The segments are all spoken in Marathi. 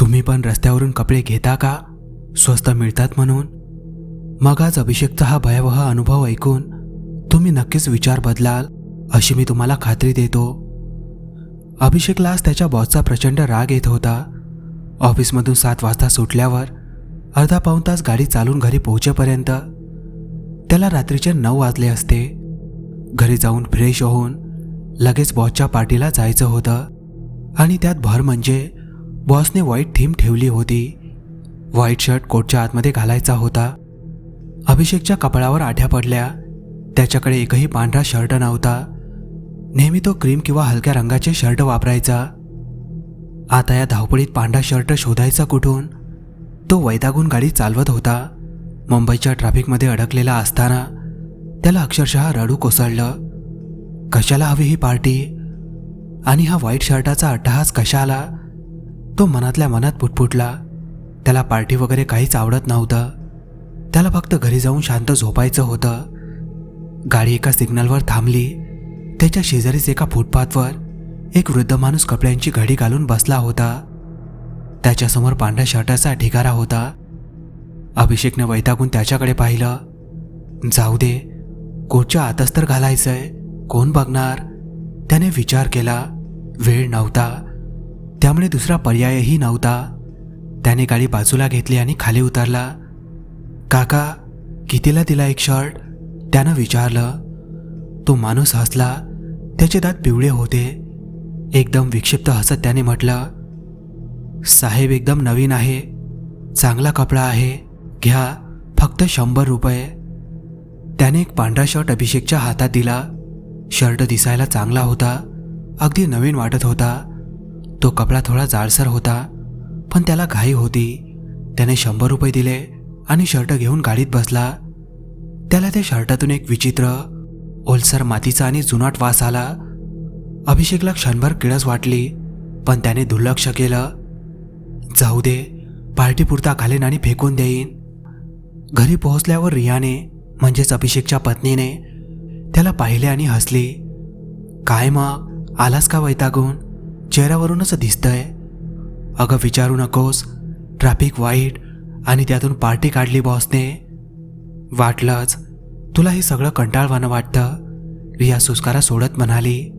तुम्ही पण रस्त्यावरून कपडे घेता का? स्वस्त मिळतात म्हणून? मग आज अभिषेकचा हा भयावह अनुभव ऐकून तुम्ही नक्कीच विचार बदलाल अशी मी तुम्हाला खात्री देतो. अभिषेकला आज त्याच्या बॉसचा प्रचंड राग येत होता. ऑफिसमधून सात वाजता सुटल्यावर अर्धा पाऊण तास गाडी चालून घरी पोहोचेपर्यंत त्याला रात्रीचे नऊ वाजले असते. घरी जाऊन फ्रेश होऊन लगेच बॉसच्या पार्टीला जायचं होतं आणि त्यात भर म्हणजे बॉसने व्हाईट थीम ठेवली होती. व्हाईट शर्ट कोटच्या आतमध्ये घालायचा होता. अभिषेकच्या कपाळावर आठ्या पडल्या. त्याच्याकडे एकही पांढरा शर्ट नव्हता. नेहमी तो क्रीम किंवा हलक्या रंगाचे शर्ट वापरायचा. आता या धावपळीत पांढरा शर्ट शोधायचा कुठून? तो वैतागून गाडी चालवत होता. मुंबईच्या ट्रॅफिकमध्ये अडकलेला असताना त्याला अक्षरशः रडू कोसळलं. कशाला हवी ही पार्टी? आणि हा व्हाईट शर्टाचा अट्टहास कशाला? तो मनातल्या मनात पुटपुटला. त्याला पार्टी वगैरे काहीच आवडत नव्हतं. त्याला फक्त घरी जाऊन शांत झोपायचं होतं. गाडी एका सिग्नलवर थांबली. त्याच्या शेजारीच एका फुटपाथवर एक वृद्ध माणूस कपड्यांची घडी घालून बसला होता. त्याच्यासमोर पांढऱ्या शर्टाचा ढिगारा होता. अभिषेकने वैतागून त्याच्याकडे पाहिलं. जाऊ दे. कोटच्या आतच तर घालायचंय. कोण बघणार? त्याने विचार केला. वेळ नव्हता. त्यामुळे दुसरा पर्यायही नव्हता. त्याने गाडी बाजूला घेतली आणि खाली उतरला. काका कितीला दिला एक शर्ट. त्यानं विचारलं तो माणूस हसला त्याचे दात पिवळे होते. एकदम विक्षिप्त हसत त्याने म्हटलं साहेब एकदम नवीन आहे चांगला कपडा आहे घ्या फक्त शंभर रुपये. त्याने एक पांढरा शर्ट अभिषेकच्या हातात दिला. शर्ट दिसायला चांगला होता अगदी नवीन वाटत होता. तो कपडा थोडा जाडसर होता पण त्याला घाई होती. त्याने शंभर रुपये दिले. आणि शर्ट घेऊन गाडीत बसला. त्याला त्या शर्टातून एक विचित्र ओलसर मातीचा आणि जुनाट वास आला. अभिषेकला क्षणभर किळस वाटली पण त्याने दुर्लक्ष केलं. जाऊ दे पार्टीपुरता घालेन आणि फेकून देईन. घरी पोहोचल्यावर रियाने म्हणजेच अभिषेकच्या पत्नीने त्याला पाहिले आणि हसली. काय मग? आलास का वैतागून? चेहऱ्यावरूनच दिसतंय. अगं विचारू नकोस. ट्रॅफिक वाईट आणि त्यातून पार्टी काढली बॉसने. वाटलंच तुला हे सगळं कंटाळवानं वाटतं? रिया सुस्कारा सोडत म्हणाली.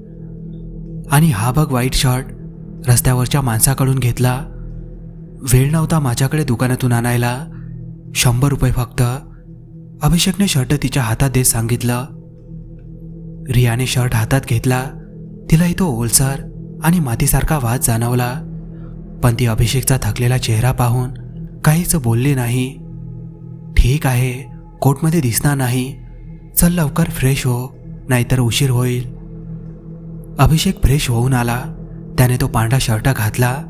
आणि हा बघ व्हाईट शर्ट रस्त्यावरच्या माणसाकडून घेतला. वेळ नव्हता माझ्याकडे दुकानातून आणायला. शंभर रुपये फक्त. अभिषेकने शर्ट तिच्या हातात देत सांगितलं. रियाने शर्ट हातात घेतला. तिलाही तो ओलसर आणि मातीसारखा वाद जाणवला. पण ती अभिषेकचा थकलेला चेहरा पाहून काहीच बोलले नाही. ठीक आहे कोर्टमध्ये दिसणार नाही. चल लवकर फ्रेश हो नाहीतर उशीर होईल. अभिषेक फ्रेश होऊन आला. त्याने तो पांढरा शर्ट घातला.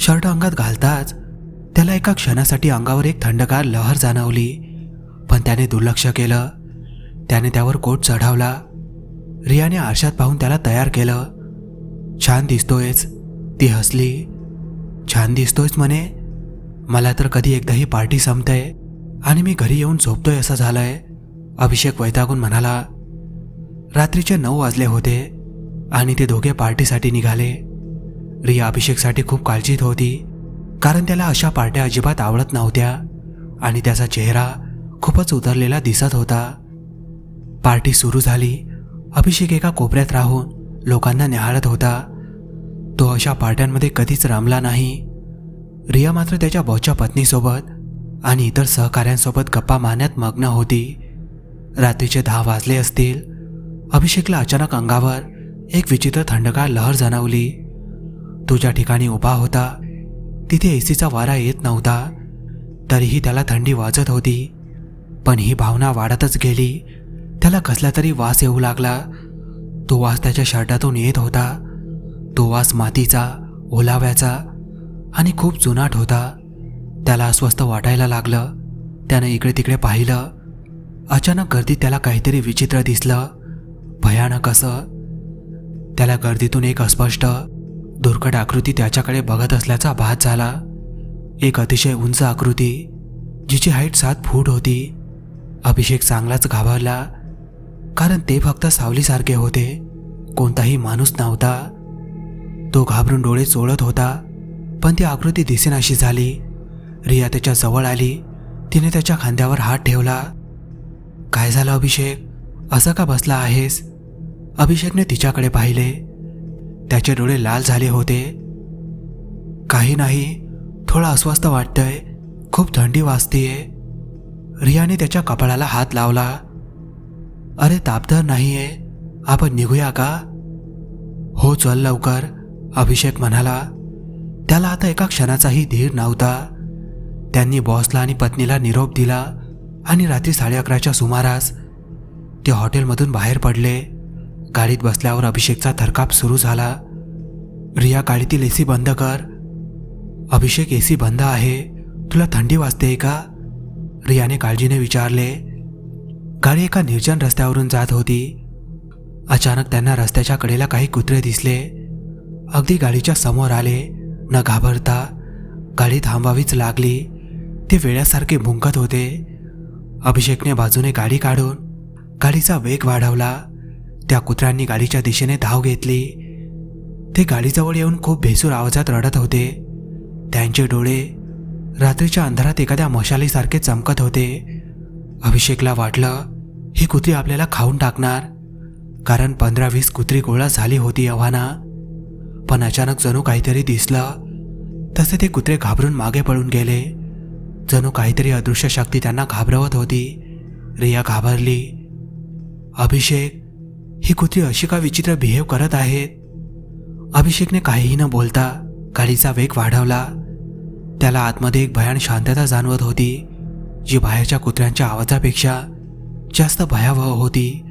शर्ट अंगात घालताच त्याला एका क्षणासाठी अंगावर एक थंडगार लहर जाणवली. पण त्याने दुर्लक्ष केलं. त्याने त्यावर कोट चढवला. रियाने आरशात पाहून त्याला तयार केलं. छान दिसतोयच ती हसली. छान दिसतोयच म्हणे. मला तर कधी एकदा ही पार्टी संपते आणि मी घरी येऊन झोपतोय असं झालंय अभिषेक वैतागून म्हणाला. रात्रीचे नऊ वाजले होते आणि ते दोघे पार्टीसाठी निघाले. रिया अभिषेकसाठी खूप काळजीत होती कारण त्याला अशा पार्ट्या अजिबात आवडत नव्हत्या आणि त्याचा चेहरा खूपच उतरलेला दिसत होता. पार्टी सुरू झाली अभिषेक एका कोपऱ्यात राहून लोकांना निहाळत होता. तो अशा पार्ट्यांमध्ये कधीच रमला नाही. रिया मात्र त्याच्या बॉसच्या पत्नीसोबत आणि इतर सहकाऱ्यांसोबत गप्पा मारण्यात मग्न होती. रात्रीचे दहा वाजले असतील. अभिषेकला अचानक अंगावर एक विचित्र थंडगार लहर जाणवली. तो ज्या ठिकाणी उभा होता तिथे एसीचा वारा येत नव्हता. तरीही त्याला थंडी वाजत होती. पण ही भावना वाढतच गेली. त्याला कसला तरी वास येऊ लागला. तो वास त्याच्या शर्टातून येत होता. तो वास मातीचा ओलाव्याचा आणि खूप जुनाट होता. त्याला अस्वस्थ वाटायला लागलं. त्यानं इकडे तिकडे पाहिलं. अचानक गर्दीत त्याला काहीतरी विचित्र दिसलं. भयानक असं. त्याला गर्दीतून एक अस्पष्ट दुर्कट आकृती त्याच्याकडे बघत असल्याचा भास झाला. एक अतिशय उंच आकृती जिची हाईट सात फूट होती. अभिषेक चांगलाच घाबरला कारण ते फक्त सावलीसारखे होते. कोणताही माणूस नव्हता. तो घाबरून डोळे चोळत होता. पण ती आकृती दिसेनाशी झाली. रिया त्याच्याजवळ आली. तिने त्याच्या खांद्यावर हात ठेवला. काय झालं अभिषेक? असं का बसला आहेस? अभिषेकने तिच्याकडे पाहिले. त्याचे डोळे लाल झाले होते. काही नाही. थोडं अस्वस्थ वाटतंय. खूप थंडी वाजतीये. रियाने त्याच्या कपाळाला हात लावला. अरे तापदार नाहीये. आपण निघूया का? हो चल लवकर अभिषेक म्हणाला. त्याला आता एका क्षणाचाही धीर नव्हता. त्यांनी बॉसला आणि पत्नीला निरोप दिला आणि रात्री साडे अकराच्या सुमारास ते हॉटेलमधून बाहेर पडले. गाडीत बसल्यावर अभिषेकचा थरकाप सुरू झाला. रिया गाडीतील एसी बंद कर. अभिषेक एसी बंद आहे. तुला थंडी वाजते का? रियाने काळजीने विचारले. गाडी एका निर्जन रस्त्यावरून जात होती. अचानक त्यांना रस्त्याच्या कडेला काही कुत्रे दिसले. अगदी गाडीच्या समोर आले. न घाबरता गाडी थांबावीच लागली. ते वेळासारखे भुंकत होते. अभिषेकने बाजूने गाडी काढून गाडीचा वेग वाढवला. त्या कुत्र्यांनी गाडीच्या दिशेने धाव घेतली. ते गाडीजवळ येऊन खूप भेसूर आवाजात रडत होते. त्यांचे डोळे रात्रीच्या अंधारात एखाद्या मशालीसारखे चमकत होते. अभिषेकला वाटलं ही कुत्री आपल्याला खाऊन टाकणार. कारण पंधरा वीस कुत्री गोळा झाली होती आव्हाना. पण अचानक जणू काहीतरी दिसलं. तसे ते कुत्रे घाबरून मागे पळून गेले. जणू काहीतरी अदृश्य शक्ती त्यांना घाबरवत होती. रिया घाबरली. अभिषेक ही कुत्री अशी का विचित्र बिहेव करत आहेत अभिषेकने काहीही न बोलता गाडीचा वेग वाढवला. त्याला आतमध्ये एक भयान शांतता जाणवत होती जी बाहेरच्या कुत्र्यांच्या आवाजापेक्षा जास्त भयावह होती.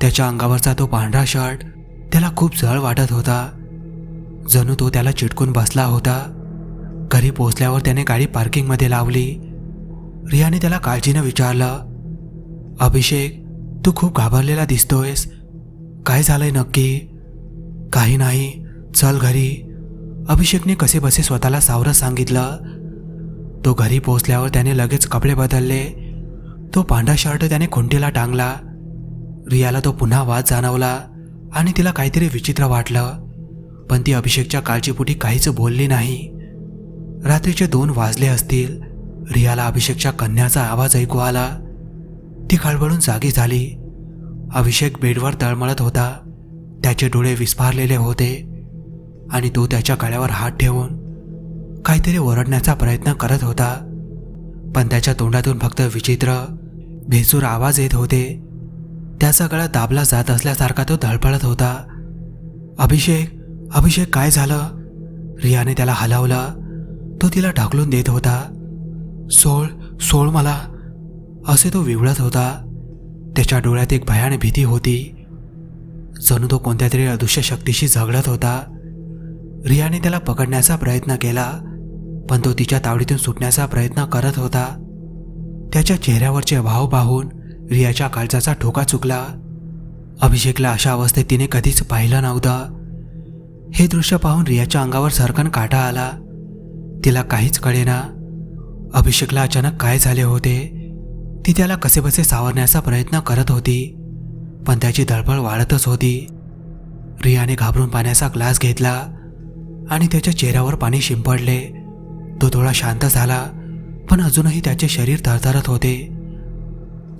त्याच्या अंगावरचा तो पांढरा शर्ट त्याला खूप जळ वाटत होता. जणू तो त्याला चिटकून बसला होता. घरी पोचल्यावर त्याने गाडी पार्किंगमध्ये लावली. रियाने त्याला काळजीनं विचारलं अभिषेक तू खूप घाबरलेला दिसतोयस. काय झालंय नक्की? काही नाही. चल घरी. अभिषेकने कसे बसे स्वतःला सावरत सांगितलं. तो घरी पोचल्यावर त्याने लगेच कपडे बदलले. तो पांढरा शर्ट त्याने खुंटीला टांगला. रियाला तो पुन्हा वाद जाणवला आणि तिला काहीतरी विचित्र वाटलं. पण ती अभिषेकच्या काळजीपोटी काहीच बोलली नाही. रात्रीचे दोन वाजले असतील. रियाला अभिषेकच्या कन्याचा आवाज ऐकू आला. ती खळबळून जागी झाली. अभिषेक बेडवर तळमळत होता. त्याचे डोळे विस्फारलेले होते आणि तो त्याच्या गळ्यावर हात ठेवून काहीतरी ओरडण्याचा प्रयत्न करत होता. पण त्याच्या तोंडातून फक्त विचित्र भेसूर आवाज येत होते. त्याचा गळा दाबला जात असल्यासारखा तो धडपडत होता. अभिषेक अभिषेक काय झालं? रियाने त्याला हलवलं. तो तिला ढकलून देत होता. सोळ सोळ मला. असे तो विवळत होता. त्याच्या डोळ्यात एक भयान भीती होती. जणू तो कोणत्या तरी अदृश्य शक्तीशी झगडत होता. रियाने त्याला पकडण्याचा प्रयत्न केला पण तो तिच्या तावडीतून सुटण्याचा प्रयत्न करत होता. त्याच्या चेहऱ्यावरचे भाव पाहून रियाच्या काळजाचा ठोका चुकला. अभिषेकला अशा अवस्थेत तिने कधीच पाहिलं नव्हतं. हे दृश्य पाहून रियाच्या अंगावर सरकन काटा आला. तिला काहीच कळेना. अभिषेकला अचानक काय झाले होते? ती त्याला कसेबसे सावरण्याचा प्रयत्न करत होती पण त्याची धडपड वाढतच होती. रियाने घाबरून पाण्याचा ग्लास घेतला आणि त्याच्या चेहऱ्यावर पाणी शिंपडले. तो थोडा शांत झाला पण अजूनही त्याचे शरीर थरथरत होते.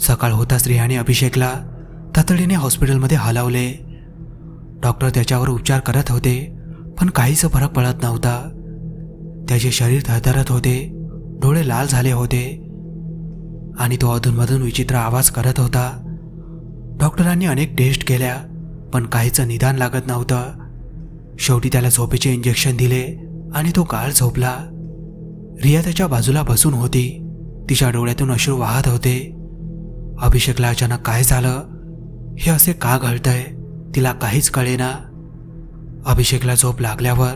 सकाळ होताच रियाने अभिषेकला तातडीने हॉस्पिटलमध्ये हलवले. डॉक्टर त्याच्यावर उपचार करत होते पण काहीच फरक पडत नव्हता. त्याचे शरीर थरथरत होते डोळे लाल झाले होते आणि तो अधूनमधून विचित्र आवाज करत होता. डॉक्टरांनी अनेक टेस्ट केल्या पण काहीचं निदान लागत नव्हतं. शेवटी त्याला झोपेचे इंजेक्शन दिले आणि तो काळ झोपला. रिया त्याच्या बाजूला बसून होती तिच्या डोळ्यातून अश्रू वाहत होते. अभिषेकला अचानक काय झालं? हे असे का घडतंय? तिला काहीच कळेना. अभिषेकला झोप लागल्यावर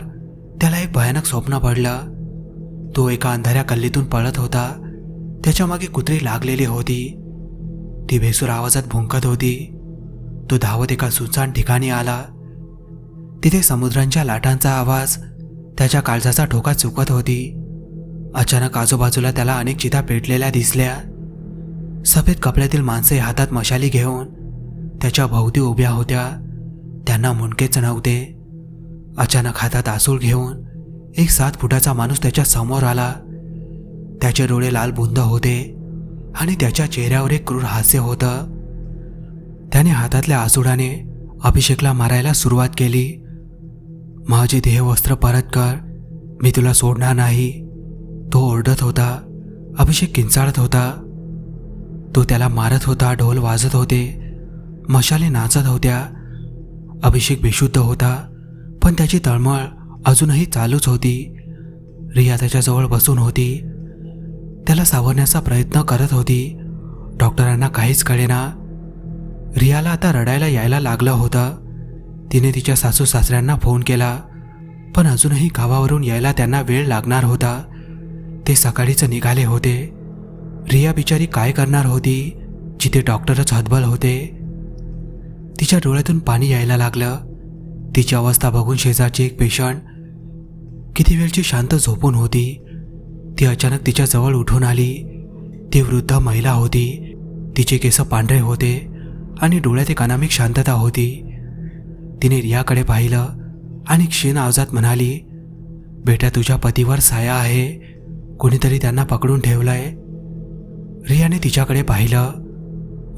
त्याला एक भयानक स्वप्न पडलं. तो एका अंधाऱ्या कल्लीतून पळत होता. त्याच्यामागे कुत्री लागलेली होती. ती भेसूर आवाजात भुंकत होती. तो धावत एका सुनसान ठिकाणी आला. तिथे समुद्रांच्या लाटांचा आवाज त्याच्या काळजाचा ठोका चुकत होती. अचानक आजूबाजूला त्याला अनेक चिता पेटलेल्या दिसल्या. सफेद कपड्यातील माणसे हातात मशाली घेऊन त्याच्या भोवती उभ्या होत्या. त्यांना मुंडकेच नव्हते अचानक हातात आसूळ घेऊन एक सात फुटाचा माणूस त्याच्यासमोर आला. त्याचे डोळे लाल बुंद होते आणि त्याच्या चेहऱ्यावर एक क्रूर हास्य होतं. त्याने हातातल्या आसुडाने अभिषेकला मारायला सुरुवात केली. माझे देहवस्त्र परत कर मी तुला सोडणार नाही. तो ओरडत होता अभिषेक किंचाळत होता. तो त्याला मारत होता ढोल वाजत होते मशाले नाचत होत्या. अभिषेक बेशुद्ध होता पण त्याची तळमळ अजूनही चालूच होती. रिया त्याच्याजवळ बसून होती. त्याला सावरण्याचा प्रयत्न करत होती. डॉक्टरांना काहीच कळेना. रियाला आता रडायला यायला लागलं होतं. तिने तिच्या सासू सासऱ्यांना फोन केला पण अजूनही गावावरून यायला त्यांना वेळ लागणार होता. ते सकाळीच निघाले होते. रिया बिचारी काय करणार होती? जिथे डॉक्टरच हतबल होते तिच्या डोळ्यातून पाणी यायला लागलं. तिची अवस्था बघून शेजारची एक पेशंट किती वेळची शांत झोपून होती. ती अचानक तिच्या जवळ उठून आली. ती वृद्ध महिला होती. तिचे केस पांढरे होते आणि डोळ्यात एक अनामिक शांतता होती. तिने रियाकडे पाहिलं आणि क्षीण आवाजात म्हणाली बेटा तुझ्या पतीवर साया आहे. कुणीतरी त्यांना पकडून ठेवलंय. रियाने तिच्याकडे पाहिलं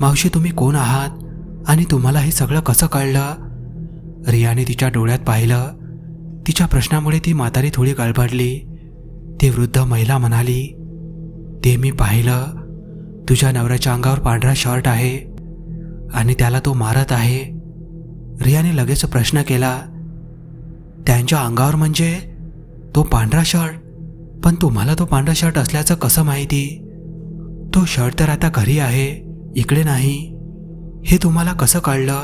मावशी तुम्ही कोण आहात? आणि तुम्हाला हे सगळं कसं कळलं? रियाने तिच्या डोळ्यात पाहिलं. तिच्या प्रश्नामुळे ती म्हातारी थोडी गळबडली. ती वृद्ध महिला म्हणाली ते मी पाहिलं. तुझ्या नवऱ्याच्या अंगावर पांढरा शर्ट आहे आणि त्याला तो मारत आहे. रियाने लगेच प्रश्न केला त्यांच्या अंगावर म्हणजे तो पांढरा शर्ट? पण तुम्हाला तो पांढरा शर्ट असल्याचं कसं माहिती? तो शर्ट तर आता घरी आहे इकडे नाही. हे तुम्हाला कसं कळलं?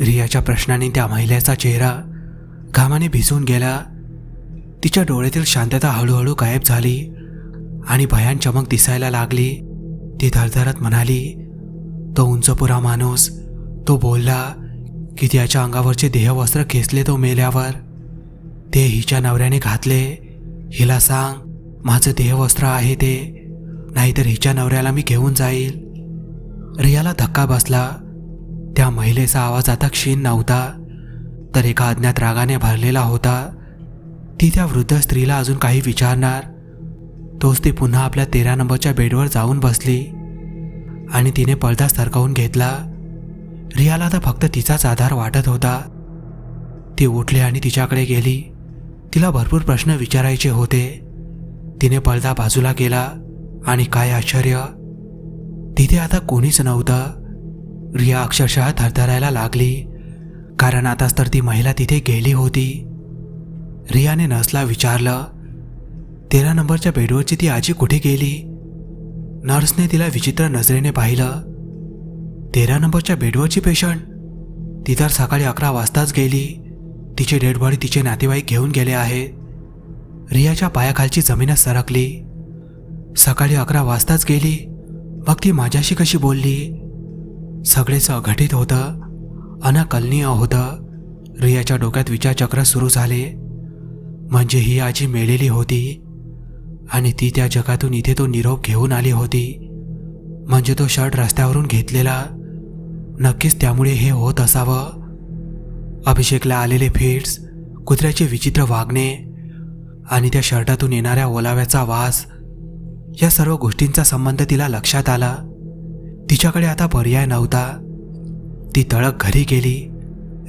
रियाच्या प्रश्नाने त्या महिलेचा चेहरा घामाने भिजून गेला. तिच्या डोळ्यातील शांतता हळूहळू गायब झाली आणि भयान चमक दिसायला लागली. ती धरधरत म्हणाली तो उंचपुरा माणूस. तो बोलला की त्याच्या अंगावरचे देहवस्त्र खेचले तो मेल्यावर. ते हिच्या नवऱ्याने घातले. हिला सांग माझं देहवस्त्र आहे ते. नाहीतर हिच्या नवऱ्याला मी घेऊन जाईल. रियाला धक्का बसला. त्या महिलेचा आवाज आता क्षीण नव्हता तर एका अज्ञात रागाने भरलेला होता. ती त्या वृद्ध स्त्रीला अजून काही विचारणार. तोच ती पुन्हा आपल्या तेरा नंबरच्या बेडवर जाऊन बसली आणि तिने पडदा सरकवून घेतला. रियाला आता फक्त तिचाच आधार वाटत होता. ती उठली आणि तिच्याकडे गेली. तिला भरपूर प्रश्न विचारायचे होते. तिने पडदा बाजूला केला आणि काय आश्चर्य तिथे आता कोणीच नव्हतं. रिया अक्षरशः थरथरायला लागली. कारण आताच तर ती महिला तिथे गेली होती. रियाने नर्सला विचारलं तेरा नंबरच्या बेडवरची ती आजी कुठे गेली? नर्सने तिला विचित्र नजरेने पाहिलं. तेरा नंबरच्या बेडवरची पेशंट? ती तर सकाळी अकरा वाजताच गेली. तिची डेड बॉडी तिचे नातेवाईक घेऊन गेले आहेत. रियाच्या पायाखालची जमीनच सरकली. सकाळी अकरा वाजताच गेली. मग ती माझ्याशी कशी बोलली? सगळेच अघटित होतं. अनाकलनीय होतं. रियाच्या डोक्यात विचारचक्र सुरू झाले. म्हणजे ही आजी मेलेली होती. आणि ती त्या जगातून इथे तो निरोप घेऊन आली होती. म्हणजे तो शर्ट रस्त्यावरून घेतलेला. नक्कीच त्यामुळे हे होत असावं. अभिषेकला आलेले फिट्स कुत्र्याचे विचित्र वागणे आणि त्या शर्टातून येणाऱ्या ओलाव्याचा वास या सर्व गोष्टींचा संबंध तिला लक्षात आला. तिच्याकडे आता पर्याय नव्हता. ती तळक घरी गेली.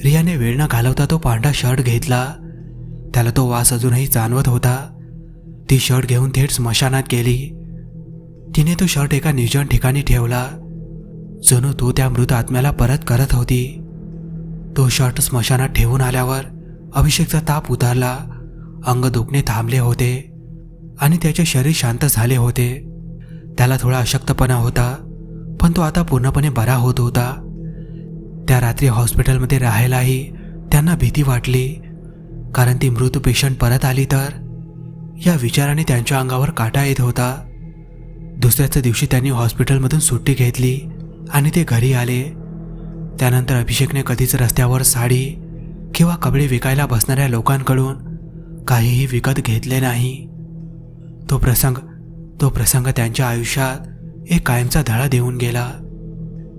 रियाने वेळ न घालवता तो पांढरा शर्ट घेतला. त्याला तो वास अजूनही जाणवत होता. ती शर्ट घेऊन थेट स्मशानात गेली. तिने तो शर्ट एका निर्जन ठिकाणी ठेवला. जणू तो त्या मृत आत्म्याला परत करत होती. तो शर्ट स्मशानात ठेवून आल्यावर अभिषेकचा ताप उतरला. अंग दुखणे थांबले होते. आणि त्याचे शरीर शांत झाले होते. त्याला थोडा अशक्तपणा होता पण तो आता पूर्णपणे बरा होत होता. त्या रात्री हॉस्पिटलमध्ये राहायलाही त्यांना भीती वाटली कारण ती मृत पेशंट परत आली तर या विचाराने त्यांच्या अंगावर काटा येत होता. दुसऱ्याच दिवशी त्यांनी हॉस्पिटलमधून सुट्टी घेतली आणि ते घरी आले. त्यानंतर अभिषेकने कधीच रस्त्यावर साडी किंवा कपडे विकायला बसणाऱ्या लोकांकडून काहीही विकत घेतले नाही. तो प्रसंग तो प्रसंग त्यांच्या आयुष्यात एक कायमचा धडा देऊन गेला.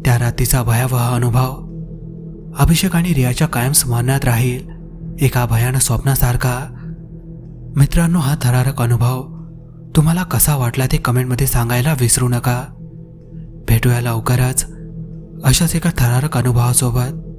त्या रात्रीचा भयावह अनुभव. अभिषेक आणि रियाच्या कायम स्मरणात राहील एका भयानक स्वप्नासारखा. मित्रांनो हा थरारक अनुभव तुम्हाला कसा वाटला ते कमेंटमध्ये सांगायला विसरू नका. भेटूया लवकरच अशाच एका थरारक अनुभवासोबत.